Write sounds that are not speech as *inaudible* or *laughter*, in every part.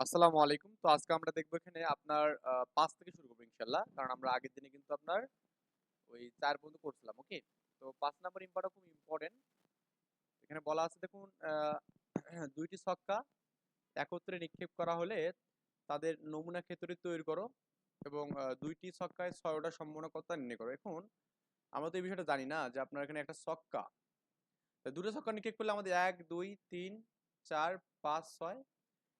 আসসালামু আলাইকুম। তো আজকে আমরা দেখব এখানে আপনার পাঁচ থেকে শুরু করব ইনশাআল্লাহ। কারণ আমরা আগের দিনে কিন্তু আপনার ওই ৪ পর্যন্ত করছিলাম। ওকে? তো ৫ নাম্বার ইম্পার্টটা খুব ইম্পর্টেন্ট এখানে বলা আছে দেখুন আ *clears throat* ২ টি ছক্কা একত্রে নিক্ষেপ করা হলে তাদের নমুনা ক্ষেত্রে তৈরি করো এবং দুইটি ছক্কায় ৬ ওঠার সম্ভাবনাকর্তা নির্ণয় করো। এখন আমরা তো এই বিষয়টা জানি না যে আপনার এখানে একটা ছক্কা। তো ২ টা ছক্কা নিক্ষেপ করলে আমাদের ১, ২, ৩, ৪, ৫, ৬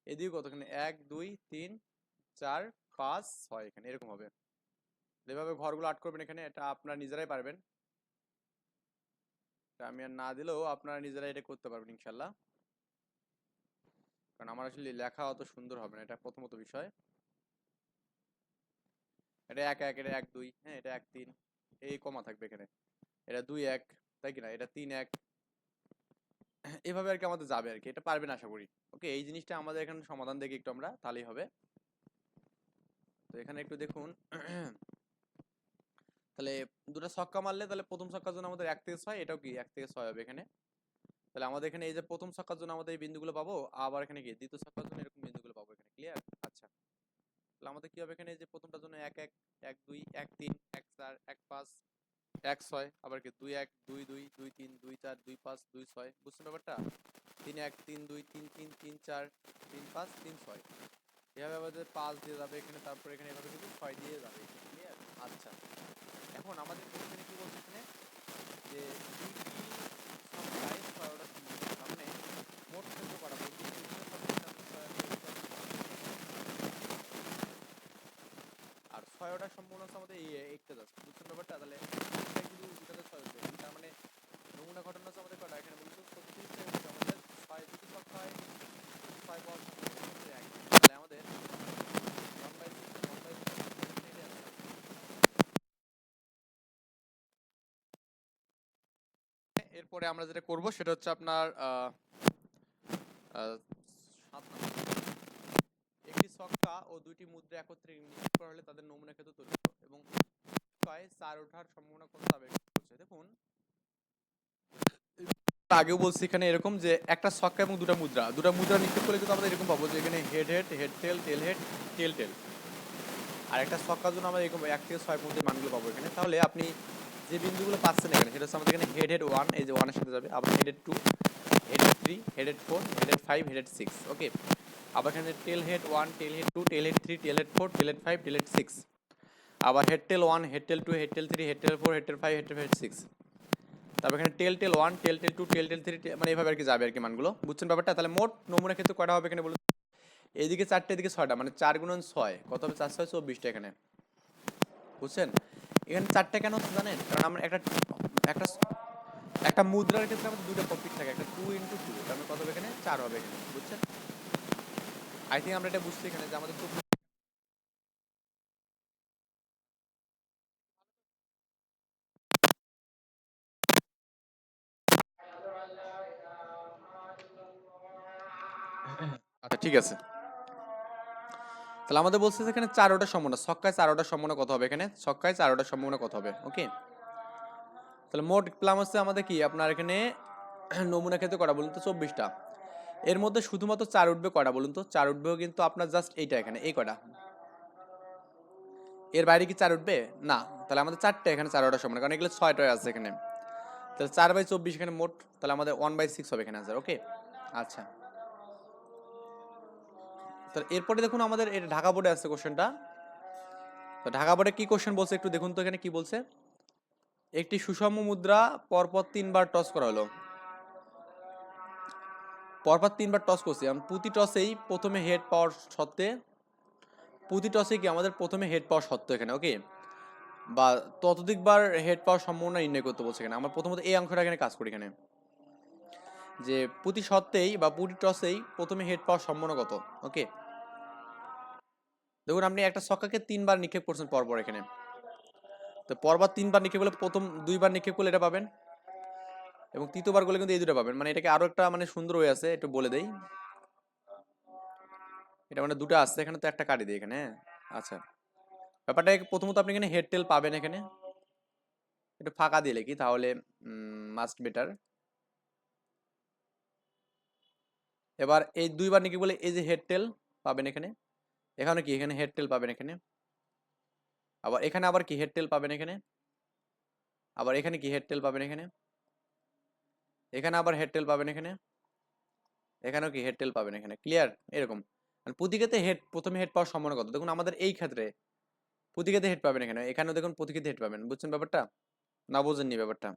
এদিকে কতখানি ১, ২, ৩, ৪, ৫, ৬ এখানে এরকম হবে। এভাবে ঘরগুলো আর্ট করবেন এখানে এটা আপনারা নিজেরাই পারবেন। আমি আর না দিলেও আপনারা নিজেরাই এটা করতে পারবেন ইনশাআল্লাহ। কারণ আমার আসলে লেখা অত সুন্দর হবে না। এটা প্রথমত বিষয়। এটা ১, ১ এটা ১, ২ হ্যাঁ? এটা ১, ৩ এই কমা থাকবে এখানে। এটা ২, ১ তাই কিনা? এটা ৩, ১ এভাবে আরকি আমাদের যাবে আরকি। এটা পারবেন আশা করি। ওকে? এই জিনিসটা আমাদের এখানে সমাধান দেখি একটু আমরা তাহলেই হবে। তো এখানে একটু দেখুন তাহলে ২ টা ছক্কা মারলে তাহলে ১ম ছক্কার জন্য আমাদের ১ থেকে ৬ এটাও কি ১ থেকে ৬ হবে এখানে। তাহলে আমাদের এখানে এই যে প্রথম ছক্কার জন্য আমাদের এই বিন্দুগুলো পাবো। আবার এখানে কি দ্বিতীয় ছক্কার জন্য এরকম বিন্দুগুলো পাবো এখানে। ক্লিয়ার? আচ্ছা। তাহলে আমাদের কি হবে এখানে এই যে ১মটার জন্য ১, ১, ১, ২, ১, ৩, ১, ৪, ১, ৫, ১, ৬ আবার কি ২, ১, ২, ২, ২, ৩, ২, ৪, ২, ৫, ২, ৬ বুঝছেন ব্যাপারটা? ৩, ১, ৩, ২, ৩, ৩, ৩, ৪, ৩, ৫, ৩, ৬ এভাবে আমাদের ৫ দিয়ে যাবে এখানে তারপর এখানে এভাবে কিন্তু ছয় দিয়ে যাবে। আচ্ছা। এখন আমাদের কোশ্চেনে কি বলছে এখানে? যে ২ টি ছক্কায় ৬ ওঠার সম্ভাবনা তার মানে মোট ক্ষেত্র করা বলতে ২ টা ছক্কায় আমরা ৬ আর ৬ ওঠার সম্ভাবনা হচ্ছে আমাদের এইটা জাস্ট বুঝছেন ব্যাপারটা? তাহলে এটাই শুধু দুটাতে ৬ উঠবে। তার মানে নমুনা ঘটনা হচ্ছে আমাদের কয়টা? এখানে বলছে ৩৬ টা উঠবে আমাদের ৬ দুটি ছক্কায় ৬ পাওয়ার সম্ভাবনা হচ্ছে ১ তাহলে আমাদের 1/6 1/6 এরপরে আমরা যেটা করব সেটা হচ্ছে আপনার আ আ ৭ নাম্বার। একটি ছক্কা ও ২ টি মুদ্রা একত্রে নিক্ষেপ করা হলে তাদের নমুনা ক্ষেত্র তৈরি এবং ছক্কায় ৪ ওঠার সম্ভাবনা কত হবে। দেখুন আগেও বলছি এখানে এরকম যে একটা ছক্কা এবং দুটা মুদ্রা। দুটা মুদ্রা নিক্ষেপ করলে কিন্তু আমরা এরকম পাবো যে এখানে head head, head tail, tail head, tail tail. আর একটা ছক্কার জন্য আমরা এরকম ১ থেকে ৬ পর্যন্ত মানগুলো পাবো এখানে। তাহলে আপনি যে বিন্দুগুলো পাচ্ছেন এখানে সেটা হচ্ছে আমাদের এখানে হেড হেড 1 এই যে 1 এর সাথে যাবে। আবার head head 2, head head 3, head head 4, head head 5, head head 6 okay? আবার এখানে tail head one tail head two tail head three tail head four tail head five tail head 6 আবার head tail 1, head tail 2, head tail three head tail 4, head tail 5, head tail 6 তারপর এখানে tail tail one, tail tail two, tail tail three মানে এভাবে আরকি যাবে আর কি মানগুলো। বুঝছেন ব্যাপারটা? তাহলে মোট নমুনা ক্ষেত্রে কয়টা হবে এখানে বলুন? এইদিকে চারটে, এদিকে ৬ টা মানে চার গুণন ছয় কত হবে ৪ ৬ ২৪ টা এখানে। বুঝছেন? এখানে চারটে কেন হচ্ছে জানেন? কারণ আমরা একটা একটা একটা মুদ্রার ক্ষেত্রে আমাদের ২ টা থাকে। একটা 2 ইনটু 2 তার মানে কত হবে এখানে? চার হবে এখানে। বুঝছেন? আই থিঙ্ক আমরা এটা বুঝছি এখানে যে আমাদের ঠিক আছে। তাহলে আমাদের বলছে এখানে ৪ ওঠার সম্ভাবনা। ছক্কায় ৪ ওঠার সম্ভাবনা কত হবে এখানে? ছক্কায় ৪ ওঠার সম্ভাবনা কত হবে? ওকে? তাহলে মোট প্লাম হচ্ছে আমাদের কি? আপনার এখানে নমুনা ক্ষেত্র কয়টা বলুন তো? চব্বিশটা এর মধ্যে শুধুমাত্র চার উঠবে কটা বলুন তো? চার উঠবেও কিন্তু আপনার জাস্ট এইটা এখানে, এই কটা এর বাইরে কি চার উঠবে? না। তাহলে আমাদের ৪ টা এখানে ৪ ওঠার সম্ভাবনা। কারণ এগুলো ৬ টায় আছে এখানে। তাহলে ৪/২৪ এখানে মোট, তাহলে আমাদের 1/6 হবে এখানে আনসার। ওকে? আচ্ছা। তো এরপরে দেখুন আমাদের এটা ঢাকা বোর্ডে আছে কোশ্চেনটা। তো ঢাকা বোর্ডে কি কোশ্চেন বলছে একটু দেখুন তো এখানে কি বলছে? একটি সুষম মুদ্রা পরপর তিনবার টস করা হলো। পরপর তিনবার টস করছি। প্রতি টসেই প্রথমে হেড পাওয়ার সত্ত্বে, প্রতি টসেই কি আমাদের প্রথমে হেড পাওয়ার শর্ত এখানে ওকে? বা ততোধিকবার হেড পাওয়ার সম্ভাবনা নির্ণয় করতে বলছে এখানে। আমরা প্রথমত এই অংশটা এখানে কাজ করি এখানে। যে প্রতি সত্ত্বেই বা প্রতি টসেই ১ম এ হেড পাওয়ার সম্ভাবনা কত? ওকে? দেখুন, আপনি একটা ছক্কাকে তিনবার নিক্ষেপ করছেন পরপর এখানে। তো পরবার তিনবার নিক্ষেপ করলে প্রথম দুইবার নিক্ষেপ করলে এটা পাবেন। এবং ৩য় বার করলে কিন্তু এই দুটো পাবেন। মানে এটাকে আরও একটা মানে সুন্দর হয়ে আছে, একটু বলে দেই। এটা মানে দুটো আসছে এখানে তো একটা কাটি দেই এখানে হ্যাঁ? আচ্ছা। ব্যাপারটা প্রথমত আপনি এখানে হেড টেল পাবেন এখানে। একটু ফাঁকা দিলে কি, তাহলে মাস্ট বেটার। এবার এই ২ বার নিক্ষেপ করলে এই যে হেড টেল পাবেন এখানে এখানে কি? এখানে হেড টেল পাবেন এখানে। আবার এখানে আবার কি? হেড টেল পাবেন এখানে। আবার এখানে কি? হেড টেল পাবেন এখানে। এখানে আবার হেড টেল পাবেন এখানে। এখানেও কি? হেড টেল পাবেন এখানে। ক্লিয়ার এরকম। আর প্রতিকেতে হেড প্রথমে হেড পাওয়ার সম্ভাবনা কত? দেখুন, আমাদের এই ক্ষেত্রে প্রতিকেতে হেড পাবেন এখানে। এখানেও দেখুন প্রতিকেতে হেড পাবেন। বুঝছেন ব্যাপারটা? না বোঝেননি ব্যাপারটা।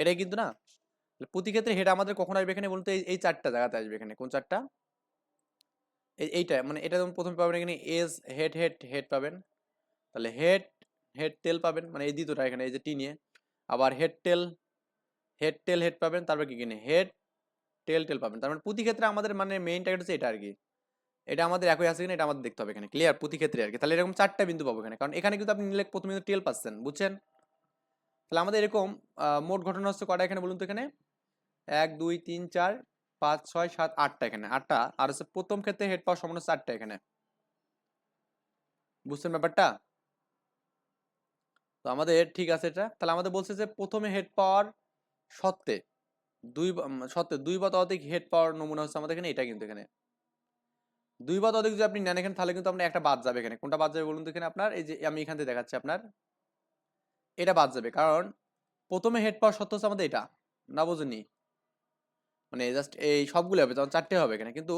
এটাই কিন্তু না? প্রতি হেড আমাদের কখন আসবে এখানে বলতে এই এই চারটা জায়গাতে আসবে এখানে। কোন চারটা? এইটা মানে এটা যেমন প্রথমে পাবেন এখানে এস হেড হেড হেড পাবেন। তাহলে হেড হেড, টেল পাবেন মানে এই দ্বিতীয়টা এখানে, এই যে টি নিয়ে। আবার head, tail head tail, head পাবেন, তারপর কি কিনে হেড, টেল টেল পাবেন। তার মানে প্রতি ক্ষেত্রে আমাদের মানে মেইন টার্গেট হচ্ছে এটা আর কি এটা আমাদের একই আছে কিনা এটা আমাদের দেখতে হবে এখানে ক্লিয়ার প্রতি ক্ষেত্রে আর কি তাহলে এরকম চারটা বিন্দু পাবো এখানে, কারণ এখানে কিন্তু আপনি নিলে প্রথমে কিন্তু টেল পাচ্ছেন, বুঝছেন? তাহলে আমাদের এরকম মোট ঘটনা হচ্ছে কটা এখানে বলুন তো এখানে? এক, দুই, তিন, চার পাঁচ, ছয়, সাত, আটটা এখানে। আটটা? আর হচ্ছে প্রথম ক্ষেত্রে হেড পাওয়ার সমান হচ্ছে আটটা এখানে। বুঝছেন ব্যাপারটা? তো আমাদের ঠিক আছে এটা? তাহলে আমাদের বলছে যে প্রথমে হেড পাওয়ার সত্ত্বে। দুই সত্ত্বে দুই বা ততোধিক হেড পাওয়ার নমুনা হচ্ছে আমাদের এখানে, এটা কিন্তু এখানে। দুই বা ততোধিক যদি আপনি নেন এখানে, তাহলে কিন্তু আপনার একটা বাদ যাবে এখানে। কোনটা বাদ যাবে বলুন তো এখানে আপনার? এই যে আমি এখান থেকে দেখাচ্ছি আপনার। এটা বাদ যাবে, কারণ প্রথমে হেড পাওয়ার সত্য হচ্ছে আমাদের এটা। না বোঝেনি মানে জাস্ট এই সবগুলো হবে, তখন চারটে হবে এখানে। কিন্তু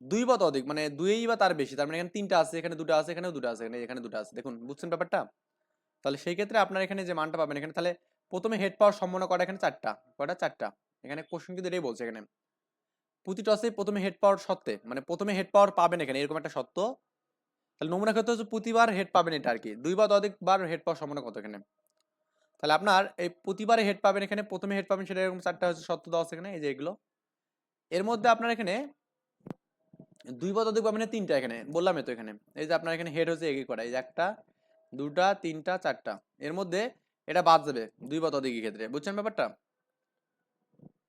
দুই বা অধিক মানে দুই বা তার বেশি, তার মানে এখানে তিনটা আছে, এখানে দুটো আছে, এখানেও দুটো আছে, এখানে এখানে দুটো আছে। দেখুন, বুঝছেন ব্যাপারটা? তাহলে সেই ক্ষেত্রে আপনার এখানে যে মানটা পাবেন, এখানে তাহলে প্রথমে হেড পাওয়ার সম্ভাবনা কটা এখানে চারটা কটা চারটা। এখানে কোশ্চেন কিন্তু এটাই বলছে এখানে। প্রতি টসে প্রথমে হেড পাওয়ার সত্ত্বে মানে প্রথমে হেড পাওয়ার পাবেন এখানে, এরকম একটা সত্য তাহলে নমুনা ক্ষেত্রে হচ্ছে প্রতিবার হেড পাবেন এটা আর কি। দুই বা অধিক বার হেড পাওয়ার সম্ভাবনা কত এখানে? তাহলে আপনার এই প্রতিবারে হেড পাবেন এখানে প্রথমে হেড পাবেন সেটা এরকম চারটা হচ্ছে সত্য দশ এখানে এই যে এগুলো। এর মধ্যে আপনার এখানে দুই বা অধিক পাবেন তিনটা এখানে বললাম তো এখানে। এই যে আপনার এখানে হেড হচ্ছে এগিয়ে করা এই যে একটা দুটা তিনটা চারটা। এর মধ্যে এটা বাদ যাবে দুই অধিক ক্ষেত্রে বুঝছেন ব্যাপারটা?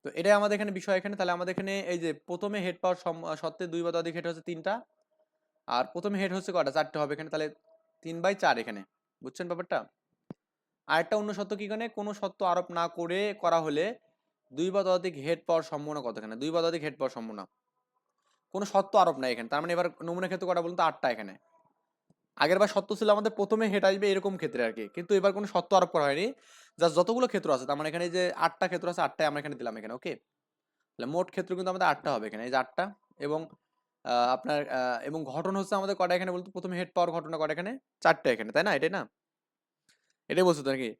তো এটাই আমাদের এখানে বিষয় এখানে তাহলে আমাদের এখানে এই যে প্রথমে হেড পাওয়ার সত্ত্বে দুই বা অধিক হেড হচ্ছে তিনটা আর প্রথমে হেড হচ্ছে কটা চারটে হবে এখানে তাহলে তিন বাই চার এখানে বুঝছেন ব্যাপারটা? আরেকটা অন্য সত্য কি এখানে কোনো সত্য আরোপ না করে করা হলে দুই বা ততোধিক হেড পাওয়ার সম্ভাবনা কত এখানে দুই বা ততোধিক হেড পাওয়ার সম্ভাবনা। কোনো সত্য আরোপ নাই এখানে। তার মানে এবার নমুনা ক্ষেত্রে কটা বলুন তো আটটা এখানে। আগের বার সত্য ছিল আমাদের প্রথমে হেড আসবে এরকম ক্ষেত্রে আর কি। কিন্তু এবার কোনো সত্য আরোপ করা হয়নি। জাস্ট যতগুলো ক্ষেত্র আছে, তার মানে এখানে যে আটটা ক্ষেত্র আছে, আটটাই আমরা এখানে দিলাম এখানে ওকে তাহলে মোট ক্ষেত্র কিন্তু আমাদের আটটা হবে এখানে, এই যে আটটা। এবং আপনার এবং ঘটনা হচ্ছে আমাদের কটা এখানে বলতো? প্রথমে হেড পাওয়ার ঘটনা কটা এখানে? চারটা এখানে, তাই না? এটাই না? এটাই বলছো নাকি?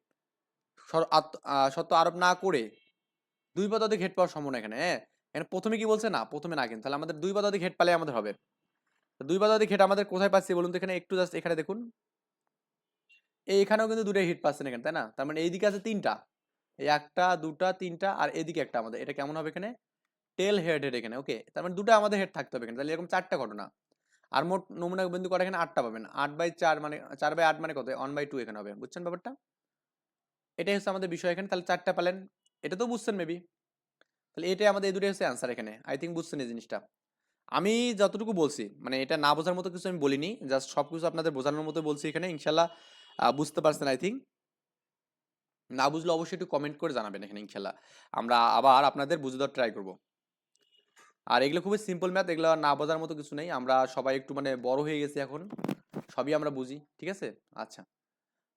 সত্য আরোপ না করে দুই পদাধিক হেড পাওয়ার সম্ভাবনা এখানে হ্যাঁ? এখানে প্রথমে কি বলছে? না, প্রথমে না কিন্তু। তাহলে আমাদের দুই পদাধিক হেড পালে আমাদের হবে। দুই পদাধিক হেড আমাদের কোথায় পাচ্ছি বলুন তো এখানে? একটু জাস্ট এখানে দেখুন। এই এখানেও কিন্তু দুটো হিট পাচ্ছেন এখানে, তাই না? তার মানে এইদিকে আছে তিনটা। এই একটা, দুটা, তিনটা আর এদিকে একটা আমাদের। এটা কেমন হবে এখানে? টেল হেড হেড এখানে ওকে তার মানে দুটো আমাদের হেড থাকতে হবে এখানে। তাহলে এরকম চারটা ঘটনা। আর মোট নমুনা বিন্দু কটা এখানে আটটা পাবেন। আট বাই চার মানে চার বাই আট মানে কত? ওয়ান বাই টু এখানে হবে। বুঝছেন ব্যাপারটা? এটাই হচ্ছে আমাদের বিষয় এখানে। তাহলে চারটা পেলেন। এটা তো বুঝছেন মেবি তাহলে এটাই আমাদের এই দুটোই হচ্ছে অ্যান্সার এখানে। আই থিঙ্ক বুঝছেন এই জিনিসটা। আমি যতটুকু বলছি মানে এটা না বোঝার মতো কিছু আমি বলিনি। জাস্ট সব কিছু আপনাদের বোঝানোর মতো বলছি এখানে। ইনশাল্লাহ বুঝতে পারছেন আই থিঙ্ক না বুঝলে অবশ্যই একটু কমেন্ট করে জানাবেন এখানে ইনশাল্লাহ আমরা আবার আপনাদের বুঝে দেওয়ার ট্রাই করব। আর এগুলো খুবই সিম্পল ম্যাথ এগুলো না বোঝার মতো কিছু নেই। আমরা সবাই একটু মানে বড় হয়ে গেছি এখন। সবই আমরা বুঝি, ঠিক আছে? আচ্ছা।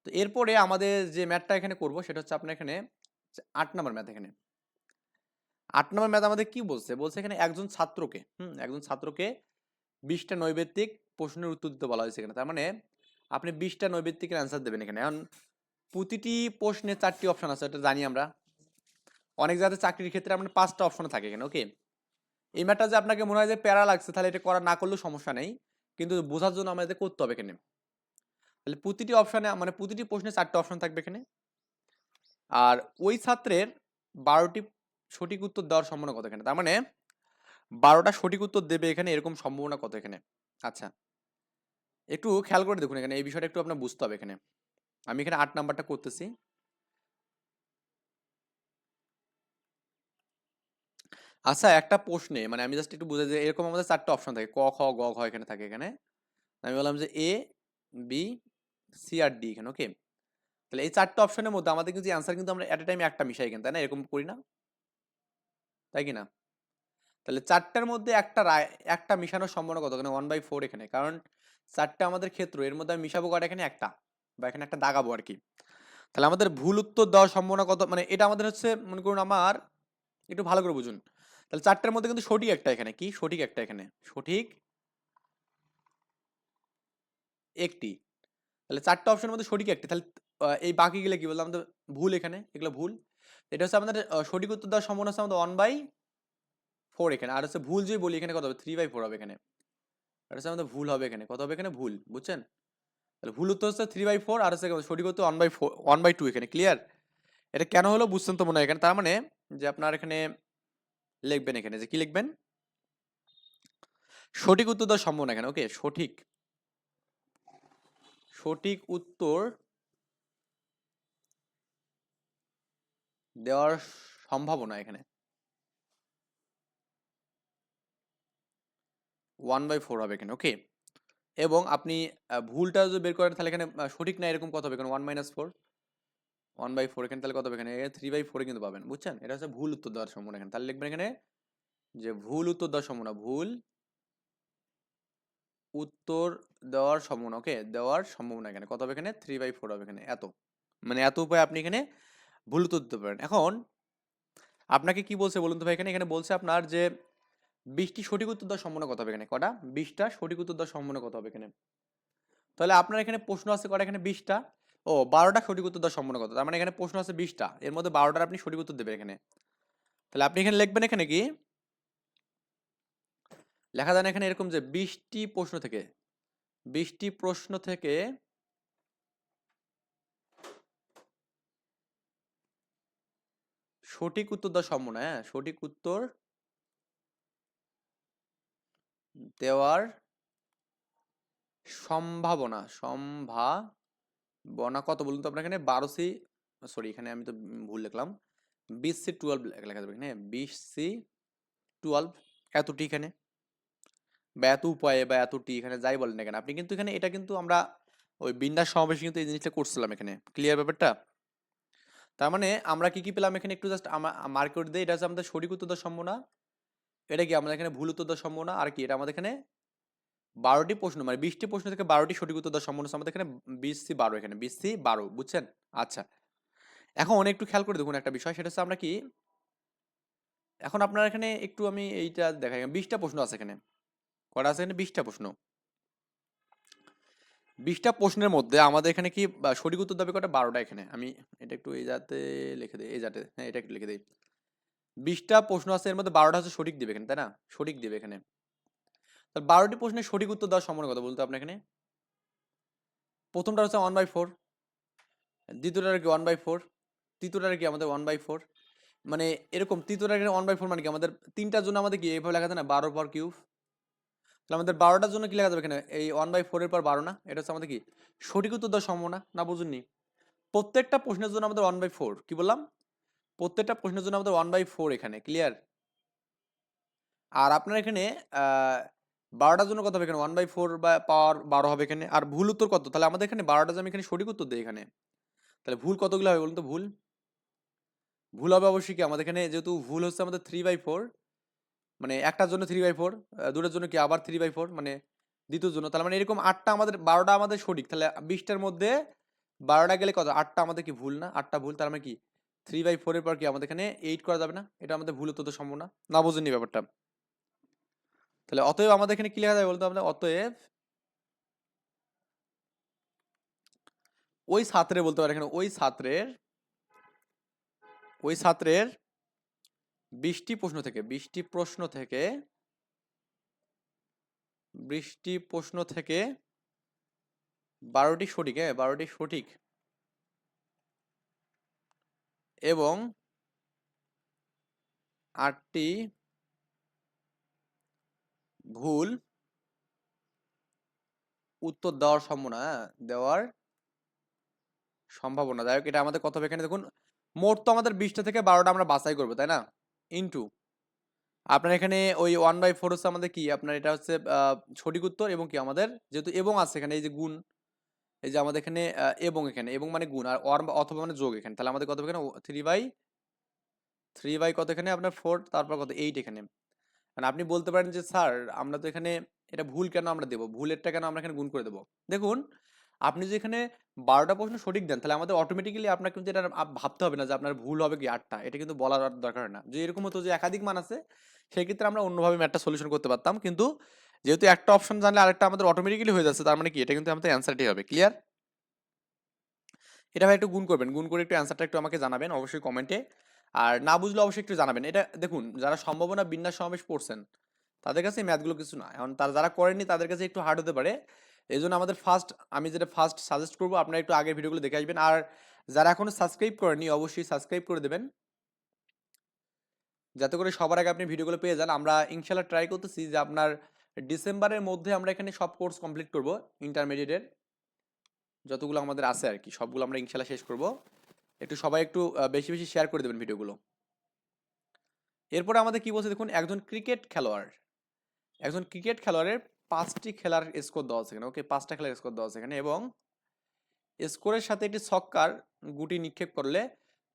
তো এরপরে আমাদের যে ম্যাথটা এখানে করব, সেটা হচ্ছে আপনার এখানে আট নম্বর ম্যাথ এখানে। আট নম্বর ম্যাথ আমাদের কি বলছে? বলছে এখানে একজন ছাত্রকে, হুম, একজন ছাত্রকে বিশটা নৈবেত্তিক প্রশ্নের উত্তর দিতে বলা হয়েছে এখানে। তার মানে আপনি বিশটা নৈবেত্তিকের অ্যান্সার দেবেন এখানে। এখন প্রতিটি প্রশ্নে চারটি অপশন আছে, এটা জানি আমরা। অনেক জায়গাতে চাকরির ক্ষেত্রে আপনার পাঁচটা অপশন থাকে এখানে ওকে এই ম্যাটটা যে আপনাকে মনে হয় যে প্যারা লাগছে, তাহলে এটা করা না করলেও সমস্যা নেই। কিন্তু বোঝার জন্য আমাদের করতে হবে এখানে। তাহলে প্রতিটি অপশানে মানে প্রতিটি প্রশ্নে চারটে অপশন থাকবে এখানে। আর ওই ছাত্রের বারোটি সঠিক উত্তর দেওয়ার সম্ভাবনা কত এখানে? তার মানে বারোটা সঠিক উত্তর দেবে এখানে এরকম সম্ভাবনা কত এখানে? আচ্ছা একটু খেয়াল করে দেখুন এখানে। এই বিষয়টা একটু আপনার বুঝতে হবে এখানে। আমি এখানে আট নাম্বারটা করতেছি। আচ্ছা একটা প্রশ্নে মানে আমি জাস্ট একটু বুঝে যে, এরকম আমাদের চারটে অপশন থাকে। ক, খ, গ, ঘ এখানে থাকে এখানে। আমি বললাম যে এ বি সি আর ডি এখানে ওকে তাহলে এই চারটে অপশনের মধ্যে আমাদের কিন্তু অ্যান্সার কিন্তু আমরা এট এ টাইম একটা মিশাই এখানে, তাই না? এরকম করি না? তাই কি না? তাহলে চারটার মধ্যে একটা রায় একটা মিশানোর সম্ভাবনা কত? এখানে ওয়ান বাই ফোর এখানে। কারণ চারটা আমাদের ক্ষেত্র, এর মধ্যে আমি মিশাবো কটা এখানে? একটা। বা এখানে একটা দাগাবো আর কি। তাহলে আমাদের ভুল উত্তর দেওয়ার সম্ভাবনা কত? মানে এটা আমাদের হচ্ছে, মনে করুন আমার, একটু ভালো করে বুঝুন। তাহলে চারটার মধ্যে কিন্তু সঠিক একটা এখানে। কি? সঠিক একটা এখানে। সঠিক একটি। তাহলে চারটা অপশনের মধ্যে সঠিক একটি। তাহলে এই বাকিগুলো কি বললাম? আমাদের ভুল এখানে, এগুলো ভুল। এটা হচ্ছে আমাদের সঠিক উত্তর দেওয়ার সম্ভাবনা হচ্ছে আমাদের ওয়ান বাই ফোর এখানে। আর হচ্ছে ভুল যদি বলি, এখানে কত হবে? থ্রি বাই ফোর হবে এখানে। আর হচ্ছে আমাদের ভুল হবে এখানে। কত হবে এখানে? ভুল। বুঝছেন? তাহলে ভুল উত্তর হচ্ছে থ্রি বাই ফোর আর হচ্ছে সঠিক উত্তর one by four one by two এখানে। ক্লিয়ার এটা কেন হলো? বুঝছেন তো মনে হয় এখানে। তার মানে যে আপনার এখানে লিখবেন এখানে যে কি লিখবেন? সঠিক উত্তর দেওয়ার সম্ভাবনা এখানে ওকে সঠিক। সঠিক উত্তর দেওয়ার সম্ভাবনা এখানে। ওয়ান বাই ফোর হবে এখানে ওকে এবং আপনি ভুলটা যদি বের করেন তাহলে এখানে সঠিক না এরকম কত হবে এখানে? One minus four one by four এখানে তাহলে কত এখানে? থ্রি বাই ফোরে কিন্তু পাবেন, বুঝছেন? এটা হচ্ছে ভুল উত্তর দেওয়ার সম্ভাবনা এখানে। তাহলে লিখবেন এখানে যে ভুল উত্তর দেওয়ার সম্ভাবনা ভুল উত্তর দেওয়ার সম্ভাবনা ওকে দেওয়ার সম্ভাবনা এখানে। কত হবে এখানে? থ্রি বাই ফোর হবে এখানে, এত। মানে এত উপায় আপনি এখানে ভুল উত্তর দিতে পারেন। এখন আপনাকে কি বলছে বলুন তো ভাই, এখানে এখানে বলছে আপনার যে বিশটি সঠিক উত্তর দেওয়ার সম্ভাবনা কত হবে এখানে? কটা? বিশটা সঠিক উত্তর দেওয়ার সম্ভাবনা কত হবে এখানে? তাহলে আপনার এখানে প্রশ্ন আছে কটা? এখানে বিশটা। ও, বারোটা সঠিক উত্তর দেওয়ার সম্ভাবনা কত? তার মানে এখানে প্রশ্ন আছে বিশটা। এর মধ্যে বারোটার আপনি সঠিক উত্তর দেবেন এখানে। তাহলে আপনি এখানে লিখবেন এখানে কি? লেখা যায় না এখানে এরকম যে বিশটি প্রশ্ন থেকে, বিশটি প্রশ্ন থেকে সঠিক উত্তর দেওয়ার সম্ভাবনা হ্যাঁ সঠিক উত্তর দেওয়ার সম্ভাবনা সম্ভাবনা কত বলুন তো আপনার এখানে বারো সি, সরি এখানে আমি তো ভুল লিখলাম। বিশ সি টুয়েলভ লেখা যাবে এখানে। বিশ সি টুয়েলভ এতটি এখানে। বা এত উপায়ে বা এতটি এখানে যাই বলেন না কেন, আপনি কিন্তু এখানে এটা কিন্তু আমরা ওই বিন্যাস সমাবেশে কিন্তু এই জিনিসটা করছিলাম এখানে। ক্লিয়ার ব্যাপারটা? তার মানে আমরা কি কি পেলাম এখানে একটু জাস্ট মার্ক করে দিই। এটা হচ্ছে আমাদের সঠিক উত্তর সম্ভাবনা। এটা কি আমাদের এখানে ভুল উত্তর সম্ভাবনা? আর কি? এটা আমাদের এখানে বারোটি প্রশ্ন মানে বিশটি প্রশ্ন থেকে বারোটি সঠিক উত্তর দেওয়ার সম্ভাবনা আমাদের এখানে বিশ সি বারো এখানে বিশ সি বারো, বুঝছেন? আচ্ছা এখন অনেক একটু খেয়াল করে দেখুন একটা বিষয়, সেটা হচ্ছে আমরা কি, এখন আপনার এখানে একটু আমি এইটা দেখাই, বিশটা প্রশ্ন আছে এখানে, কটা আছে এখানে? বিশটা প্রশ্ন, বিশটা প্রশ্নের মধ্যে আমাদের এখানে কি সঠিক উত্তর দেবে কটা? বারোটা এখানে, আমি এটা একটু এই যাতে লিখে দিই, এই যাতে হ্যাঁ এটা একটু লিখে দিই, বিশটা প্রশ্ন আছে এর মধ্যে বারোটা হচ্ছে সঠিক দিবে এখানে, তাই না? সঠিক দিবে এখানে বারোটি প্রশ্নের সঠিক উত্তর দেওয়ার সম্ভাবনা কথা বলতে আপনার এখানে প্রথমটা হচ্ছে ওয়ান বাই ফোর দ্বিতীয়টার কি ওয়ান বাই ফোর তৃতীয়টার কি আমাদের ওয়ান বাই ফোর মানে এরকম তৃতীয়টার ওয়ান বাই ফোর মানে কি আমাদের তিনটার জন্য আমাদের কি এইভাবে লেখা যায় না? বারো পর কিউব। তাহলে আমাদের বারোটার জন্য কি লেখা যাবে এখানে? এই ওয়ান বাই ফোরের পর বারো না? এটা হচ্ছে আমাদের কি? সঠিক উত্তর দেওয়ার সম্ভাবনা? না বুঝুননি প্রত্যেকটা প্রশ্নের জন্য আমাদের ওয়ান বাই ফোর কি বললাম? প্রত্যেকটা প্রশ্নের জন্য আমাদের ওয়ান বাই ফোর এখানে ক্লিয়ার আর আপনার এখানে বারোটার জন্য কত হবে এখানে? ওয়ান বাই ফোর বা পাওয়ার বারো হবে এখানে। আর ভুল উত্তর কত? তাহলে আমাদের এখানে বারোটা আমি এখানে সঠিক উত্তর দিই এখানে। তাহলে ভুল কতগুলো হবে বলুন তো? ভুল? ভুল হবে অবশ্যই কি? আমাদের এখানে যেহেতু ভুল হচ্ছে আমাদের থ্রি বাই ফোর মানে একটার জন্য থ্রি বাই ফোর দুটার জন্য কি? আবার থ্রি বাই ফোর মানে দ্বিতীয় জন্য। তাহলে মানে এরকম আটটা আমাদের, বারোটা আমাদের সঠিক। তাহলে বিশটার মধ্যে বারোটা গেলে কত? আটটা আমাদের কি ভুল না? আটটা ভুল, তার মানে কি? থ্রি বাই ফোরের পর কি আমাদের এখানে এইট করা যাবে না? এটা আমাদের ভুল উত্তর সম্ভব না। না বোঝেননি ব্যাপারটা। তাহলে অতএব আমাদের এখানে কি লেখা যাবে বলতে আমরা অতএব ওই ছাত্রে বলতে পারে এখানে, ওই ছাত্রের ওই ছাত্রের বৃষ্টি প্রশ্ন থেকে, বৃষ্টি প্রশ্ন থেকে, বৃষ্টি প্রশ্ন থেকে বারোটি সঠিক হ্যাঁ বারোটি সঠিক। এবং আটটি ভুল উত্তর দেওয়ার সম্ভাবনা হ্যাঁ, দেওয়ার সম্ভাবনা। যাই হোক এটা আমাদের কত হবে এখানে? দেখুন মোট তো আমাদের বিশটা থেকে বারোটা আমরা বাছাই করব তাই না? ইনটু। আপনার এখানে ওই ওয়ান বাই ফোর হচ্ছে আমাদের কি? আপনার এটা হচ্ছে সঠিক উত্তর এবং কি? আমাদের যেহেতু এবং আছে এখানে এই যে গুণ এই যে আমাদের এখানে এবং এখানে এবং মানে গুণ আর অর অথবা মানে যোগ এখানে। তাহলে আমাদের কত এখানে? থ্রি বাই থ্রি বাই কত এখানে? আপনার ফোর তারপর কত? এইট এখানে। মানে আপনি বলতে পারেন যে, স্যার, আমরা তো এখানে এটা ভুল কেন আমরা দেবো? ভুলেরটা কেন আমরা এখানে গুণ করে দেবো? দেখুন, আপনি যদি এখানে বারোটা প্রশ্ন সঠিক দেন, তাহলে আমাদের অটোমেটিক্যালি আপনার কিন্তু এটা ভাবতে হবে না যে, আপনার ভুল হবে কি আটটা। এটা কিন্তু বলার দরকার না। যে এরকম হতো যে, একাধিক মান আছে সেই ক্ষেত্রে আমরা অন্যভাবে ম্যাথটা সলিউশন করতে পারতাম। কিন্তু যেহেতু একটা অপশন জানলে আরেকটা আমাদের অটোমেটিক্যালি হয়ে যাচ্ছে, তার মানে কি? এটা কিন্তু আমাদের অ্যান্সারটাই হবে। ক্লিয়ার এটা ভাই একটু গুণ করবেন। গুণ করে একটু অ্যান্সারটা একটু আমাকে জানাবেন, অবশ্যই কমেন্টে আর না বুঝলে অবশ্যই একটু জানাবেন। এটা দেখুন, যারা সম্ভাবনা বিন্যাস সমাবেশ পড়ছেন তাদের কাছে এই ম্যাথগুলো কিছু না। এখন তারা যারা করেননি, তাদের কাছে একটু হার্ড হতে পারে। এই জন্য আমাদের ফার্স্ট আমি যেটা ফার্স্ট সাজেস্ট করব, আপনারা একটু আগের ভিডিওগুলো দেখে আসবেন। আর যারা এখনও সাবস্ক্রাইব করেনি অবশ্যই সাবস্ক্রাইব করে দেবেন। যাতে করে সবার আগে আপনি ভিডিওগুলো পেয়ে যান। আমরা ইনশাল্লাহ ট্রাই করতেছি যে আপনার ডিসেম্বরের মধ্যে আমরা এখানে সব কোর্স কমপ্লিট করব ইন্টারমিডিয়েটের যতগুলো আমাদের আছে আর কি, সবগুলো আমরা ইনশাল্লাহ শেষ করব। একটু সবাই একটু বেশি বেশি শেয়ার করে দেবেন ভিডিওগুলো এরপরে আমাদের কি বলছে দেখুন একজন ক্রিকেট খেলোয়াড় একজন ক্রিকেট খেলোয়াড়ের পাঁচটি খেলার স্কোর দেওয়া আছে এখানে ওকে পাঁচটা খেলার স্কোর দেওয়া আছে এখানে এবং স্কোরের সাথে একটি ছক্কার গুটি নিক্ষেপ করলে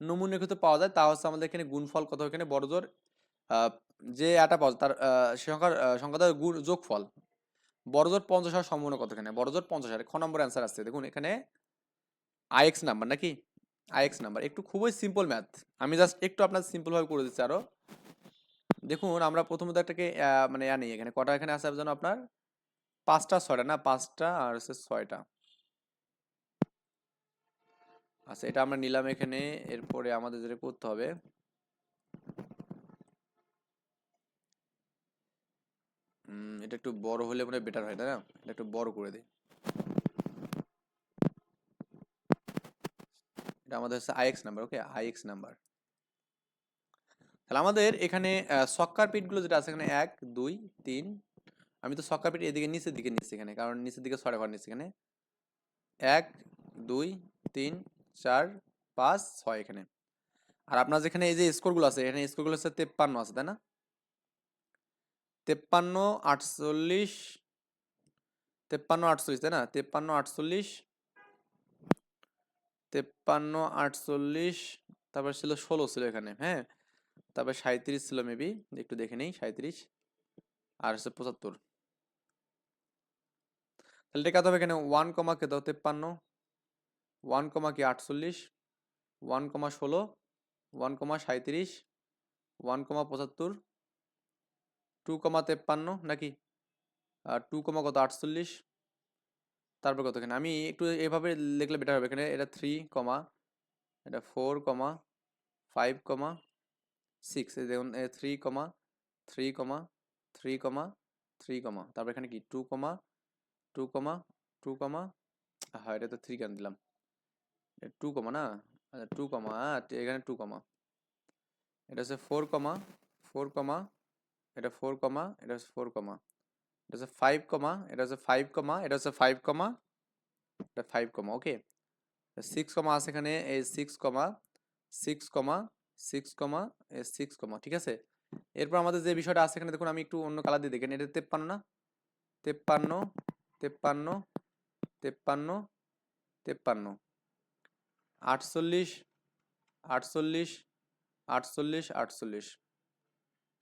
নমুনীকৃত পাওয়া যায়। তা হচ্ছে আমাদের এখানে গুণফল কত? এখানে বড়জোর আহ, যে আটা পাওয়া তার সংখ্যার আহ, সংখ্যাটা গুণ যোগফল। বড়জোর পঞ্চাশ হওয়ার সম্ভাবনা কত এখানে? বড়জোর পঞ্চাশ হাজার। খ নম্বর অ্যান্সার আসছে। দেখুন এখানে আইএক্স নাম্বার নাকি? IX number. একটু খুবই সিম্পল ম্যাথ আমি জাস্ট একটু আপনার সিম্পলভাবে করে দিচ্ছি আরও। দেখুন, আমরা প্রথমত একটাকে মানে নেই এখানে। কটা এখানে আছে যেন আপনার? পাঁচটা, ছয়টা না? পাঁচটা আর হচ্ছে ছয়টা। আচ্ছা এটা আমরা নিলাম এখানে। এরপরে আমাদের যেটা করতে হবে এটা একটু বড় হলে মনে বেটার হয়, তাই না? এটা একটু বড় করে দিই। এটা আমাদের হচ্ছে IX number okay IX number তাহলে আমাদের এখানে সক্কার পিটগুলো যেটা আছে এখানে এক, দুই, তিন। আমি তো সক্কার পিট এদিকে, নিচের দিকে নিচ্ছি এখানে, কারণ নিচের দিকে ছয়টা ঘর নিচ্ছি এখানে। এক, দুই, তিন, চার, পাঁচ, ছয় এখানে। আর আপনার যেখানে এই যে স্কোরগুলো আছে, এখানে স্কোরগুলো হচ্ছে তেপ্পান্ন আছে, তাই না? তেপ্পান্ন, আটচল্লিশ তেপ্পান্ন, আটচল্লিশ, তাই না? তেপ্পান্ন, আটচল্লিশ তেপ্পান্ন, আটচল্লিশ, তারপর ছিল ষোলো ছিল এখানে হ্যাঁ? তারপর সাঁত্রিশ ছিল মেবি একটু দেখে নেই সাঁত্রিশ আর হচ্ছে পঁচাত্তর। তাহলে এটা কত হবে এখানে? ওয়ান কমা কে দাও তেপ্পান্ন, ওয়ান কমা কি আটচল্লিশ, ওয়ান কমা ষোলো, ওয়ান কমা সাঁত্রিশ ওয়ান কমা পঁচাত্তর, টু কমা তেপ্পান্ন নাকি? আর টু কমা কত? আটচল্লিশ তারপর কত এখানে আমি একটু এভাবে লিখলে বেটার হবে। এখানে এটা থ্রি কমা এটা four comma five comma six দেখুন three comma three comma three comma three comma তারপর এখানে কি? Two comma two comma two comma হ্যাঁ এটা তো থ্রি কেন দিলাম? টু কমা না? আচ্ছা টু কমা এখানে টু কমা এটা হচ্ছে ফোর কমা ফোর কমা এটা ফোর কমা এটা হচ্ছে ফোর কমা এটা হচ্ছে ফাইভ কমা এটা হচ্ছে ফাইভ কমা এটা হচ্ছে ফাইভ কমা এটা ফাইভ কমা ওকে সিক্স কমা আছে এখানে এই six comma six comma six comma six comma ঠিক আছে এরপর আমাদের যে বিষয়টা আছে এখানে দেখুন আমি একটু অন্য কালার দিয়ে দেখেন এটা তেপ্পান্ন না তেপ্পান্ন তেপ্পান্ন তেপ্পান্ন তেপ্পান্ন আটচল্লিশ আটচল্লিশ আটচল্লিশ আটচল্লিশ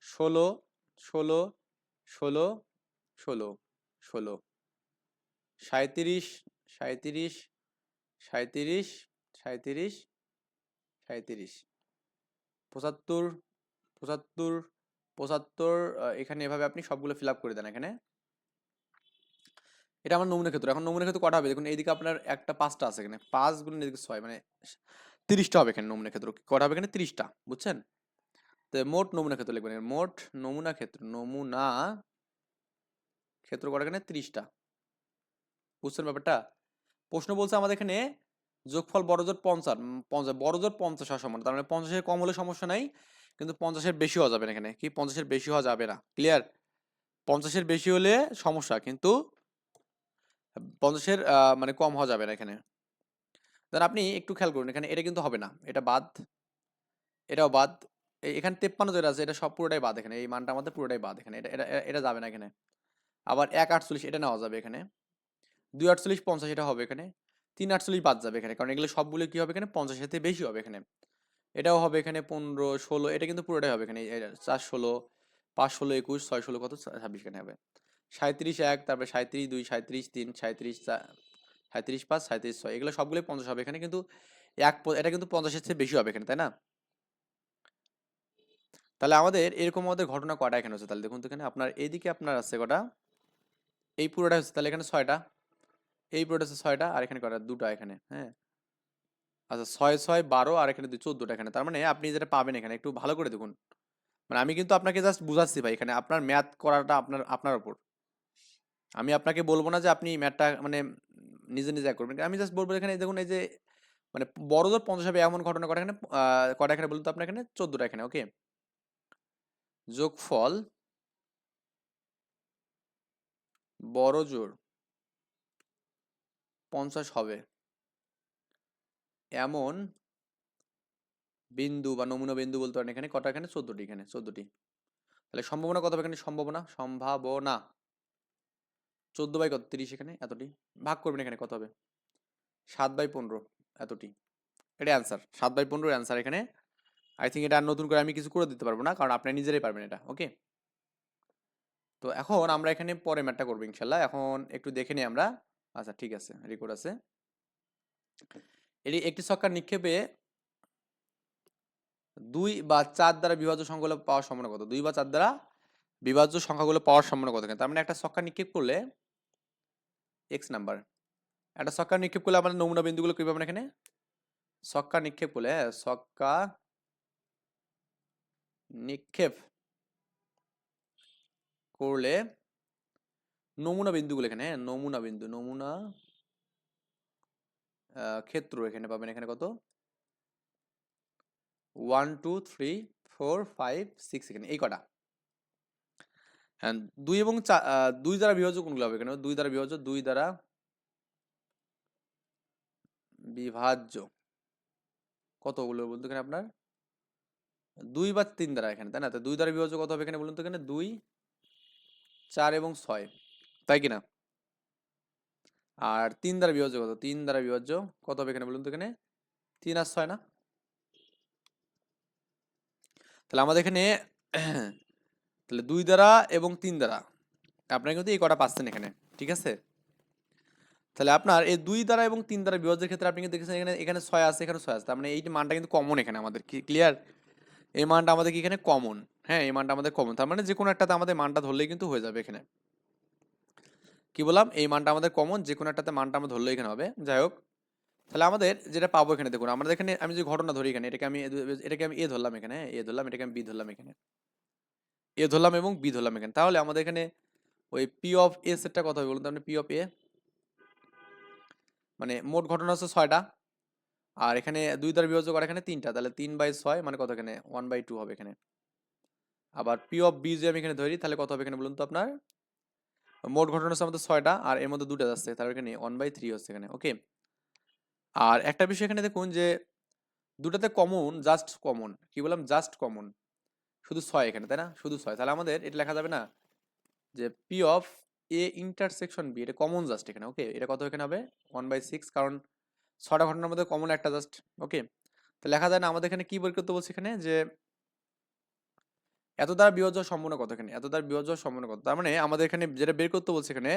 ষোলো ষোলো ষোলো ষোলো ষোলো। সাঁত্রিশ সাঁত্রিশ সাঁত্রিশ সাঁত্রিশ সাঁত্রিশ পঁচাত্তর পঁচাত্তর পঁচাত্তর এখানে এভাবে আপনি সবগুলো ফিল আপ করে দেন এখানে। এটা আমার নমুনা ক্ষেত্র। এখন নমুনা ক্ষেত্র কটা হবে? দেখুন, এইদিকে আপনার একটা পাঁচটা আছে এখানে। পাঁচ গুণ এদিকে ছয় মানে তিরিশটা হবে এখানে নমুনা ক্ষেত্র। কটা হবে এখানে? তিরিশটা, বুঝছেন? তো মোট নমুনা ক্ষেত্র লিখবেন মোট নমুনা ক্ষেত্র, নমুনা ক্ষেত্র কটা এখানে তিরিশটা। বুঝছেন ব্যাপারটা? প্রশ্ন বলছে আমাদের এখানে যোগফল বড়জোর পঞ্চাশ পঞ্চাশ বড়জোর পঞ্চাশ হওয়া সমান। তার মানে পঞ্চাশের কম হলে সমস্যা নাই, কিন্তু পঞ্চাশের বেশি হওয়া যাবে না এখানে। কি পঞ্চাশের বেশি হওয়া যাবে না? ক্লিয়ার পঞ্চাশের বেশি হলে সমস্যা, কিন্তু পঞ্চাশের মানে কম হওয়া যাবে না এখানে। দেন আপনি একটু খেয়াল করুন, এখানে এটা কিন্তু হবে না। এটা বাদ। এটাও বাদ। এখানে তেপ্পান্ন যেটা আছে, এটা সব পুরোটাই বাদ এখানে। এই মানটা আমাদের পুরোটাই বাদ এখানে। এটা- এটা যাবে না এখানে। আবার এক আটচল্লিশ এটা নেওয়া যাবে এখানে। দুই আটচল্লিশ পঞ্চাশ এটা হবে এখানে। তিন আটচল্লিশ বাদ যাবে এখানে। কারণ এগুলো সবগুলো কি হবে এখানে? পঞ্চাশের থেকে বেশি হবে এখানে। এটাও হবে এখানে পনেরো, ষোলো, এটা কিন্তু পুরোটাই হবে এখানে। চার ষোলো পাঁচ ষোলো একুশ ছয় ষোলো কত ছাব্বিশ এখানে হবে। সাঁত্রিশ এক, তারপরে সাঁত্রিশ দুই সাঁত্রিশ তিন সাঁত্রিশ চার সাঁত্রিশ পাঁচ সাঁত্রিশ ছয়। এগুলো সবগুলোই পঞ্চাশ হবে এখানে কিন্তু এক এটা কিন্তু পঞ্চাশের চেয়ে বেশি হবে এখানে, তাই না? তাহলে আমাদের এরকম আমাদের ঘটনা কটা এখানে হচ্ছে? তাহলে দেখুন তো এখানে। আপনার এইদিকে আপনার আছে কটা? এই পুরোটা হচ্ছে, তাহলে এখানে ছয়টা। এই পুরোটা হচ্ছে ছয়টা, আর এখানে কটা দুটো এখানে হ্যাঁ? আচ্ছা ছয় ছয়, বারো, আর এখানে চোদ্দোটা এখানে। তার মানে আপনি যেটা পাবেন এখানে, একটু ভালো করে দেখুন। মানে আমি কিন্তু আপনাকে জাস্ট বুঝাচ্ছি ভাই, এখানে আপনার ম্যাথ করাটা আপনার আপনার ওপর আমি আপনাকে বলব না যে আপনি ম্যাথটা মানে নিজে নিজে করবেন। আমি জাস্ট বলব এখানে, দেখুন এই যে মানে বড়দের পঞ্চাশ হবে, এমন ঘটনা কটা এখানে কটা এখানে বলুন তো আপনার এখানে? চোদ্দোটা এখানে ওকে যোগফল বড় জোর। পঞ্চাশ হবে। এমন বিন্দু বা নমুনা বিন্দু বলতে পারেন এখানে, কটা এখানে? চোদ্দটি এখানে, চোদ্দটি। তাহলে সম্ভাবনা কত হবে এখানে? সম্ভাবনা? সম্ভাবনা। চোদ্দ বাই কত? তিরিশ এখানে, এতটি। ভাগ করবেন এখানে কত হবে? সাত বাই পনেরো, এতটি। এটা অ্যান্সার সাত বাই পনেরো অ্যান্সার এখানে। আই থিঙ্ক এটা আর নতুন করে আমি কিছু করে দিতে পারব না, কারণ আপনি নিজেরাই পারবেন এটা ওকে তো এখন আমরা এখানে পরে ম্যাটটা করব ইনশাল্লাহ। এখন একটু দেখে নিই আমরা। আচ্ছা ঠিক আছে রেকর্ড আছে। এটি একটি ছক্কার নিক্ষেপে দুই বা চার দ্বারা বিভাজ্য সংখ্যাগুলো পাওয়ার সম্ভাবনা কত? দুই বা চার দ্বারা বিভাজ্য সংখ্যাগুলো পাওয়ার সম্ভাবনা কত তার মানে একটা ছক্কা নিক্ষেপ করলে এক্স নাম্বার একটা ছক্কা নিক্ষেপ করলে আমাদের নমুনা বিন্দুগুলো কি পাবেন এখানে? ছক্কা নিক্ষেপ করলে হ্যাঁ ছক্কা নিক্ষেপ করলে নমুনা বিন্দুগুলো এখানে হ্যাঁ? নমুনা বিন্দু, নমুনা ক্ষেত্র এখানে পাবেন। এখানে কত? One, two, three, four, five, six এখানে, এই কটা। হ্যাঁ দুই এবং দুই দ্বারা বিভাজ্য কোনগুলো হবে এখানে? দুই দ্বারা বিভাজ্য, দুই দ্বারা বিভাজ্য। কতগুলো বলতো এখানে আপনার? দুই বা তিন দ্বারা এখানে, তাই না? তো দুই দ্বারা বিভাজ্য কত হবে এখানে বলুন তো এখানে? দুই চার এবং ছয়, তাই কিনা? আর তিন দ্বারা বিভাজ্য কত? তিন দ্বারা বিভাজ্য কত হবে এখানে বলুন তো এখানে? তিন আর ছয় না? তাহলে আমাদের এখানে *clears throat* তাহলে দুই দ্বারা এবং তিন দ্বারা। আপনারা কিন্তু এই কটা পাচ্ছেন এখানে, ঠিক আছে? তাহলে আপনার এই দুই দ্বারা এবং তিন দ্বারা বিভাজ্যের ক্ষেত্রে আপনি কিন্তু দেখেছেন এখানে এখানে ছয় আছে, এখানে ছয় আছে। তার মানে এই মানটা কিন্তু কমন এখানে আমাদের, কি ক্লিয়ার এই মানটা আমাদের কি এখানে কমন হ্যাঁ এই মানটা আমাদের কমন তার মানে যে কোনো একটাতে আমাদের মানটা ধরলেই কিন্তু হয়ে যাবে এখানে। কি বললাম? এই মানটা আমাদের কমন যে কোনো একটাতে মানটা আমরা ধরলেই এখানে হবে। যাই হোক, তাহলে আমাদের যেটা পাবো এখানে, দেখুন, আমাদের এখানে, আমি যে ঘটনা ধরি এখানে, এটাকে আমি এটাকে আমি এ ধরলাম এখানে, এ ধরলাম, এটাকে আমি বি ধরলাম এখানে। এ ধরলাম এবং বি ধরলাম এখানে। তাহলে আমাদের এখানে ওই পি অফ এ সেটটা কথা বলুন তো? আপনি পি অফ এ মানে মোট ঘটনা হচ্ছে ছয়টা। আর এখানে দুই দ্বারা বিভাজ্য করা এখানে তিনটা। তাহলে তিন বাই ছয় মানে কত এখানে? ওয়ান বাই টু হবে এখানে। আবার পি অফ বি যদি আমি এখানে ধরি, তাহলে কত হবে এখানে বলুন তো আপনার? মোট ঘটনা হচ্ছে আমাদের ছয়টা, আর এর মধ্যে দুটো যাচ্ছে, তাহলে এখানে ওয়ান বাই থ্রি হচ্ছে এখানে ওকে আর একটা বিষয় এখানে দেখুন যে, দুটাতে কমন জাস্ট কমন কি বললাম? জাস্ট কমন শুধু ছয় এখানে, তাই না? শুধু ছয়, তাহলে আমাদের এটা লেখা যাবে না যে P of A intersection B এটা কমন জাস্ট এখানে ওকে এটা কত এখানে হবে? ওয়ান বাই সিক্স কারণ ছটা ঘটনার মধ্যে কমন একটা জাস্ট ওকে তো লেখা যায় না, আমাদের এখানে কি বের করতে বলছে এখানে? যে এত দ্বারা বিভাজ্য সম্পূর্ণ কত এখানে? এত দ্বারা বিভাজ্য সম্পূর্ণ কত? তার মানে আমাদের এখানে যেটা বের করতে বলছে এখানে,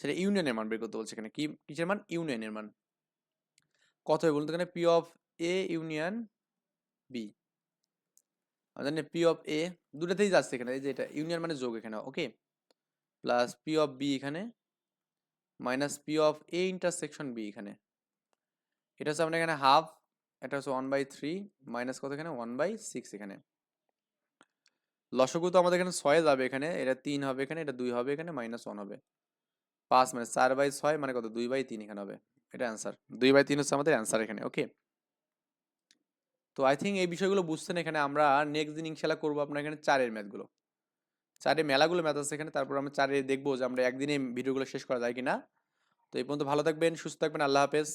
সেটা ইউনিয়নের মান বের করতে বলছে এখানে। কি, কিসের মান? ইউনিয়নের মান। কত হবে বলুন তো এখানে? P of A union B আমরা জানি পি অফ এ দুটাতেই যাচ্ছে এখানে। এই যে এটা, ইউনিয়ন মানে যোগ এখানে okay plus P of B এখানে minus P of A intersection B এখানে। এটা হচ্ছে আপনার এখানে হাফ এটা হচ্ছে ওয়ান বাই থ্রি মাইনাস কত এখানে? ওয়ান বাই সিক্স এখানে। লসগু তো আমাদের এখানে ছয় যাবে এখানে। এটা তিন হবে এখানে, এটা দুই হবে এখানে মাইনাস ওয়ান হবে। পাঁচ মানে চার বাই ছয় মানে কত? দুই বাই তিন এখানে হবে। এটা অ্যান্সার দুই বাই তিন হচ্ছে আমাদের অ্যান্সার এখানে ওকে তো আই থিঙ্ক এই বিষয়গুলো বুঝছেন এখানে। আমরা নেক্সট দিন ইনশাল্লাহ করব আপনার এখানে চারের ম্যাথগুলো চারে মেলাগুলো ম্যাথ আছে এখানে, তারপর আমরা চারে দেখব যে আমরা একদিনে ভিডিওগুলো শেষ করা যায় কিনা। তো এই পর্যন্ত ভালো থাকবেন, সুস্থ থাকবেন, আল্লাহ হাফেজ।